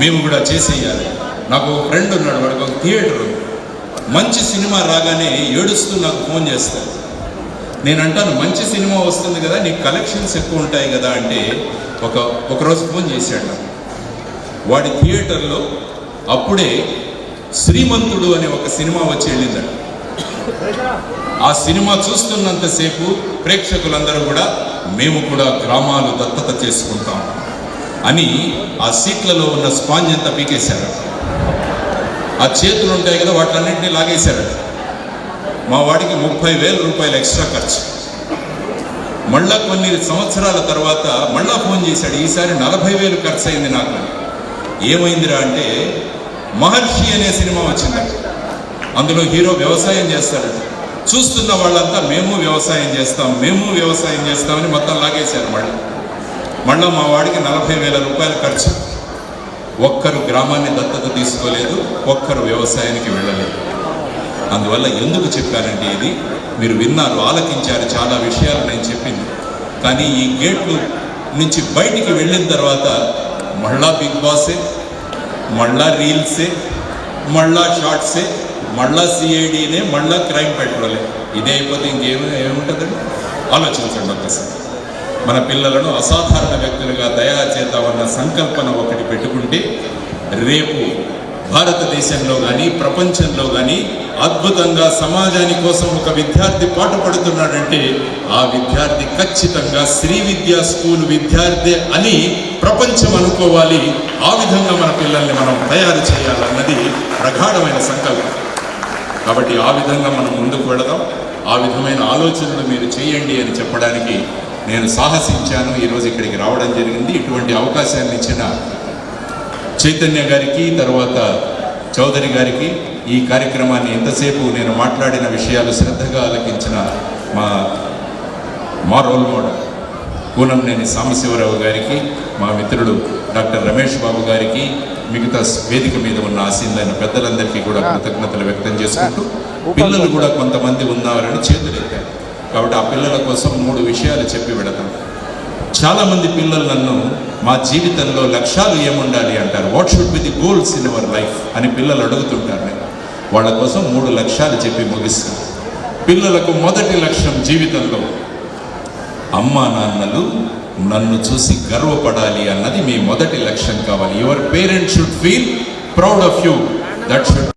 మేము కూడా చేసేయాలి. నాకు ఒక ఫ్రెండ్ ఉన్నాడు వాడికి ఒక థియేటర్ మంచి సినిమా రాగానే ఏడుస్తూ నాకు ఫోన్ చేస్తాడు. నేను అంటాను మంచి సినిమా వస్తుంది కదా నీకు కలెక్షన్స్ ఎక్కువ ఉంటాయి కదా అంటే ఒక ఒకరోజు ఫోన్ చేశాడు. వాడి థియేటర్లో అప్పుడే శ్రీమంతుడు అనే ఒక సినిమా వచ్చి వెళ్ళిందట. ఆ సినిమా చూస్తున్నంతసేపు ప్రేక్షకులందరూ కూడా మేము కూడా గ్రామాలు దత్తత చేసుకుంటాం. అని ఆ సీట్లలో ఉన్న స్పాంజ్ అంతా పీకేశారు. ఆ చేతులు ఉంటాయి కదా వాటిలన్నింటినీ లాగేశారు. మా వాడికి ముప్పై వేల రూపాయలు ఎక్స్ట్రా ఖర్చు. మళ్ళా కొన్ని సంవత్సరాల తర్వాత మళ్ళా ఫోన్ చేశాడు ఈసారి నలభై వేలు ఖర్చు అయింది నాకు. ఏమైందిరా అంటే మహర్షి అనే సినిమా వచ్చింది. అందులో హీరో వ్యవసాయం చేస్తాడు. చూస్తున్న వాళ్ళంతా మేము వ్యవసాయం చేస్తాం మేము వ్యవసాయం చేస్తామని మొత్తం లాగేశారు మళ్ళీ. మళ్ళీ మా వాడికి నలభై వేల రూపాయలు ఖర్చు. ఒక్కరు గ్రామాన్ని దత్తత తీసుకోలేదు ఒక్కరు వ్యవసాయానికి వెళ్ళలేదు. అందువల్ల ఎందుకు చెప్పానంటే ఇది మీరు విన్నారు ఆలకించారు చాలా విషయాలు నేను చెప్పింది. కానీ ఈ గేట్లు నుంచి బయటికి వెళ్ళిన తర్వాత మళ్ళా బిగ్ బాసే మళ్ళా రీల్సే మళ్ళా షార్ట్సే మళ్ళా సిఐడినే మళ్ళా క్రైమ్ పెట్రోలే. ఇదే అయిపోతే ఇంకేమి ఏముంటుందండి? ఆలోచించండి ఒక్కసారి. మన పిల్లలను అసాధారణ వ్యక్తులుగా తయారు చేద్దామన్న సంకల్పన ఒకటి పెట్టుకుంటే రేపు భారతదేశంలో కానీ ప్రపంచంలో కానీ అద్భుతంగా సమాజాని కోసం ఒక విద్యార్థి పాటుపడుతున్నాడంటే ఆ విద్యార్థి ఖచ్చితంగా శ్రీ విద్యా స్కూల్ విద్యార్థి అని ప్రపంచం అనుకోవాలి. ఆ విధంగా మన పిల్లల్ని మనం తయారు చేయాలన్నది ప్రగాఢమైన సంకల్పం. కాబట్టి ఆ విధంగా మనం ముందుకు వెళదాం. ఆ విధమైన ఆలోచనలు మీరు చేయండి అని చెప్పడానికి నేను సాహసించాను ఈరోజు ఇక్కడికి రావడం జరిగింది. ఇటువంటి అవకాశాన్ని ఇచ్చిన చైతన్య గారికి తర్వాత చౌదరి గారికి ఈ కార్యక్రమాన్ని ఎంతసేపు నేను మాట్లాడిన విషయాలు శ్రద్ధగా ఆలకించిన మా మా రోల్ మోడల్ కూనంనేని సాంబశివరావు గారికి మా మిత్రుడు డాక్టర్ రమేష్ బాబు గారికి మిగతా వేదిక మీద ఉన్న ఆసీనులైన పెద్దలందరికీ కూడా కృతజ్ఞతలు వ్యక్తం చేసుకుంటూ పిల్లలు కూడా కొంతమంది ఉన్నారని చేతులు ఎత్తారు కాబట్టి ఆ పిల్లల కోసం మూడు విషయాలు చెప్పి వెళతాను చాలామంది పిల్లలు నన్ను మా జీవితంలో లక్ష్యాలు ఏముండాలి? అంటారు. What should be the goals in our life అని పిల్లలు అడుగుతుంటారు నేను వాళ్ళ కోసం మూడు లక్ష్యాలు చెప్పి ముగిస్తాను పిల్లలకు మొదటి లక్ష్యం జీవితంలో అమ్మా నాన్నలు నన్ను చూసి గర్వపడాలి అన్నది మీ మొదటి లక్ష్యం కావాలి. Your parents should feel proud of you that should